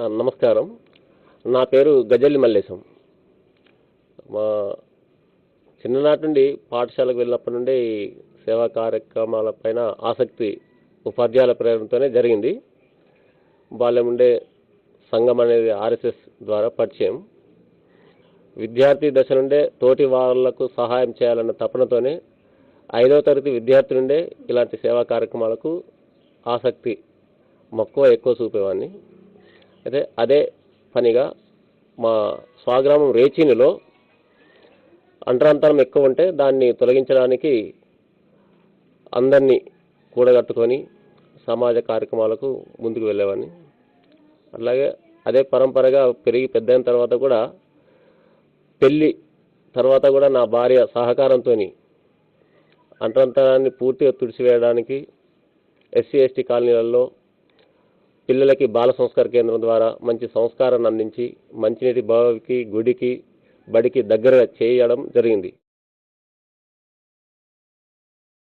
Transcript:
నమస్కారం. నా పేరు గజల్లి మల్లేశం. మా చిన్ననాటి నుండి పాఠశాలకు వెళ్ళినప్పటి నుండి సేవా సేవా కార్యక్రమాలపైన ఆసక్తి ఉపాధ్యాయుల ప్రేరణతోనే జరిగింది. బాల్యం ఉండే సంఘం అనేది ఆర్ఎస్ఎస్ ద్వారా పరిచయం. విద్యార్థి దశ నుండే తోటి వాళ్ళకు సహాయం చేయాలన్న తపనతోనే ఐదవ తరగతి విద్యార్థి నుండే ఇలాంటి సేవా కార్యక్రమాలకు ఆసక్తి మక్కువ ఎక్కువ చూపేవాడిని అయితే అదే పనిగా మా స్వగ్రామం రేచీనిలో అంటరాంతరం ఎక్కువ ఉంటే దాన్ని తొలగించడానికి అందరినీ కూడగట్టుకొని సమాజ కార్యక్రమాలకు ముందుకు వెళ్ళేవాడిని. అలాగే అదే పరంపరగా పెరిగి పెద్దయిన తర్వాత కూడా పెళ్ళి తర్వాత కూడా నా భార్య సహకారంతో అంటరంతరాన్ని పూర్తిగా తుడిచివేయడానికి ఎస్సీ ఎస్టీ కాలనీలలో పిల్లలకి బాల సంస్కార కేంద్రం ద్వారా మంచి సంస్కారాన్ని అందించి మంచినీటి బావికి గుడికి బడికి దగ్గర చేయడం జరిగింది.